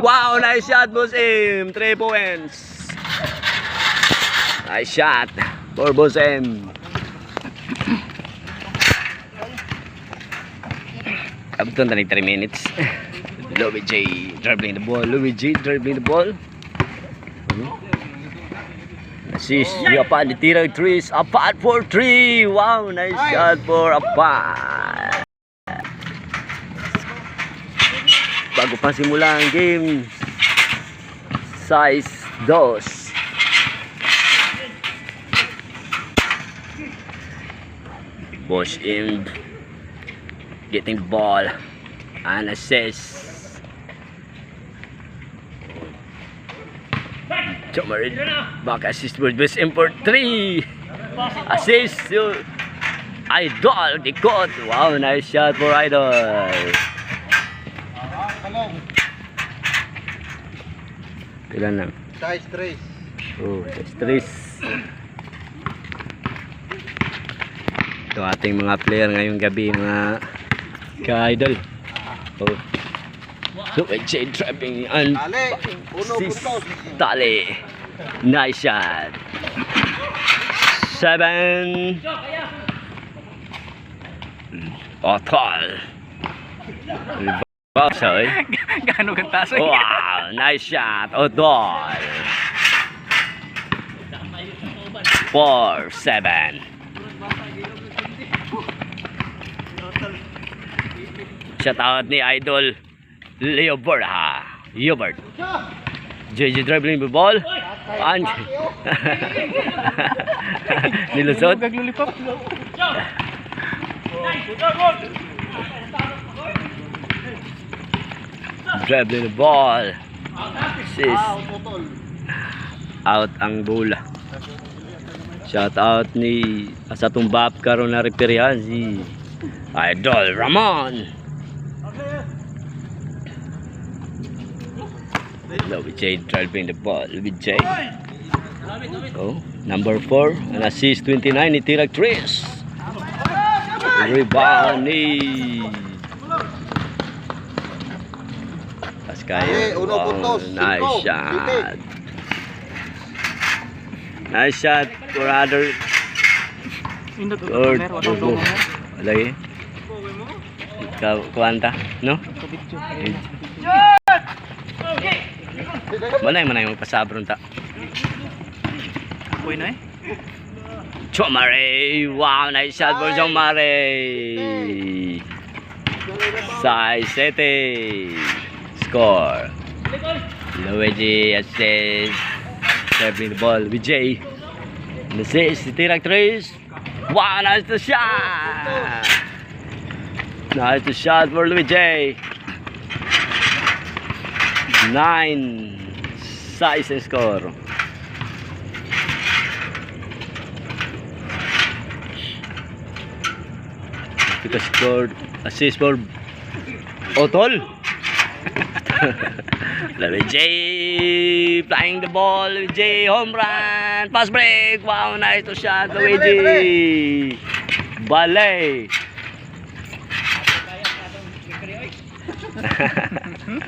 Wow, nice shot, Boss M. 3 points. Nice shot for Boss M. Abot na 3 minutes. Louis J dribbling the ball. Louis J dribbling the ball. Assist. Yapan ditira trees. Apat for 3. Wow, nice shot for Apat. Bago pa simula ang game. Size 2. Boss in getting the ball and assist. Chomarin back assist for Boss M for 3. Assist to Idol Dikot. Wow, nice shot for Idol. Ilan lang? Size 3. Oh, stress. Ito ating mga player ngayong gabi, mga ka-idol. Oh. Look at Jade trapping and sis tali. Nice shot. Seven. Otol. Baksoy. Gano'n kang taso eh. Wow, nice shot. Odol. Four, seven. Shout out ni Idol Leo Borja. Yobert. JJ dribbling the ball. And nilusot. Gaglulipop. Dribbling the ball. Sis. Out ang bola. Shout out ni sa tumbap karon na reperihan si Idol Ramon. Louis J driving the ball. Louis J. Oh, number 4. An assist 29 ni Tirag Tris. Rebound ni Dali, uno puntos. nice Cinco. shot. Nice shot for other Indot Lord. Mo. Lagi. Ikaw, kuwanta, no? Manay, manay, magpasabron ta. Apoy na eh. Chomare! Wow, nice shot for Chomare! Size 7. Score. Luigi assist. Serving the ball with Jay. And assist, Tirag Trace. Wow, nice the shot! Nice the shot for Luigi. Nine. Size and score. Because scored assist for Otol. Labi J flying the ball. Labi J home run. Pass break. Wow, nice to shot. Luigi. Balay.